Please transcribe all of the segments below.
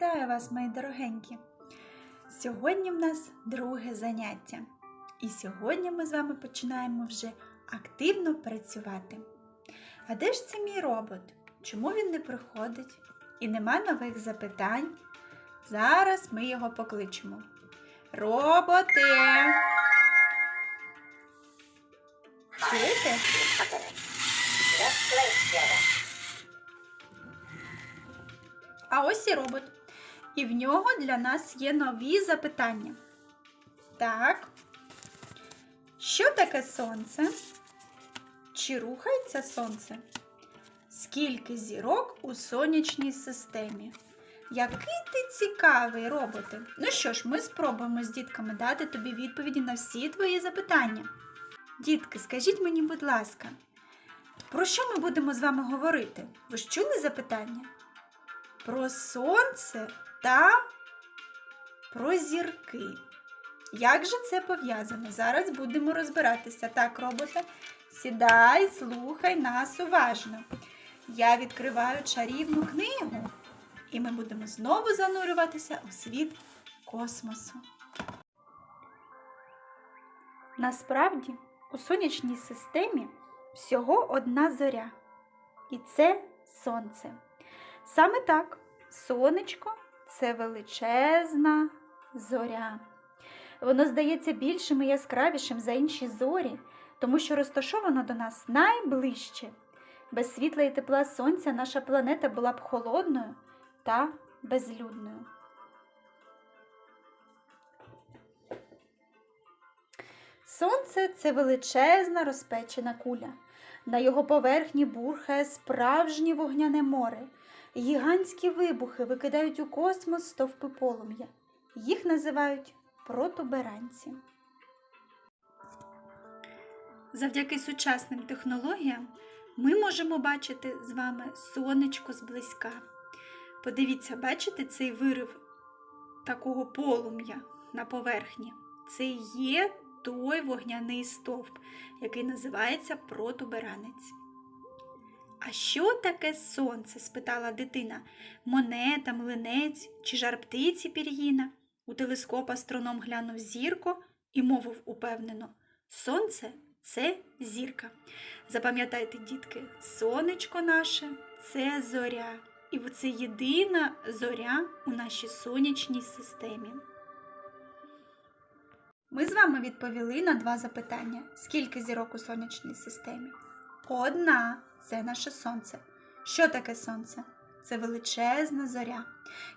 Вітаю вас, мої дорогенькі! Сьогодні в нас друге заняття. І сьогодні ми з вами починаємо вже активно працювати. А де ж це мій робот? Чому він не приходить? І нема нових запитань? Зараз ми його покличемо. Роботи! Чуєте? А ось і робот. І в нього для нас є нові запитання. Так. Що таке сонце? Чи рухається сонце? Скільки зірок у сонячній системі? Який ти цікавий, роботи! Ну що ж, ми спробуємо з дітками дати тобі відповіді на всі твої запитання. Дітки, скажіть мені, будь ласка, про що ми будемо з вами говорити? Ви ж чули запитання? Про сонце та про зірки. Як же це пов'язано? Зараз будемо розбиратися. Так, робота, сідай, слухай нас уважно. Я відкриваю чарівну книгу, і ми будемо знову занурюватися у світ космосу. Насправді, у сонячній системі всього одна зоря, і це сонце. Саме так, сонечко це величезна зоря. Воно здається більшим і яскравішим за інші зорі, тому що розташовано до нас найближче. Без світла і тепла сонця наша планета була б холодною та безлюдною. Сонце це величезна розпечена куля. На його поверхні бурхає справжнє вогняне море. Гігантські вибухи викидають у космос стовпи полум'я. Їх називають протуберанці. Завдяки сучасним технологіям ми можемо бачити з вами сонечко зблизька. Подивіться, бачите цей вирив такого полум'я на поверхні? Це є той вогняний стовп, який називається протуберанець. А що таке сонце? спитала дитина. Монета, млинець чи жар птиці пір'їна? У телескоп астроном глянув зірку і мовив упевнено: Сонце це зірка. Запам'ятайте, дітки, сонечко наше це зоря. І це єдина зоря у нашій сонячній системі. Ми з вами відповіли на два запитання: скільки зірок у сонячній системі? Одна це наше сонце. Що таке сонце? Це величезна зоря.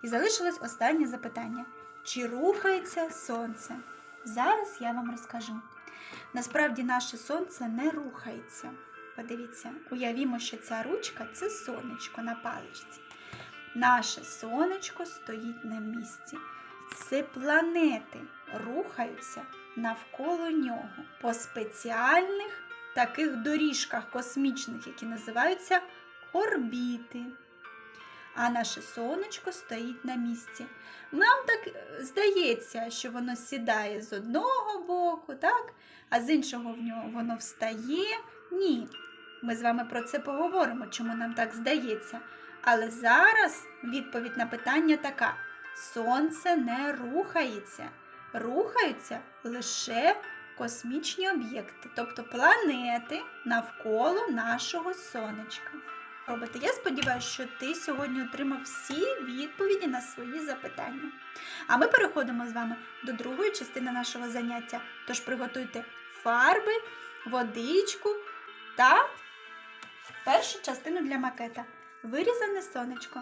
І залишилось останнє запитання: чи рухається сонце? Зараз я вам розкажу. Насправді наше сонце не рухається. Подивіться, уявімо, що ця ручка це сонечко на паличці. Наше сонечко стоїть на місці. Це планети рухаються навколо нього по спеціальних таких доріжках космічних, які називаються орбіти. А наше сонечко стоїть на місці. Нам так е, здається, що воно сідає з одного боку, так? а з іншого в нього воно встає. Ні. Ми з вами про це поговоримо, чому нам так здається. Але зараз відповідь на питання така: Сонце не рухається. Рухаються лише космічні об'єкти, тобто планети навколо нашого сонечка. Робити, я сподіваюся, що ти сьогодні отримав всі відповіді на свої запитання. А ми переходимо з вами до другої частини нашого заняття. Тож приготуйте фарби, водичку та першу частину для макета вирізане сонечко.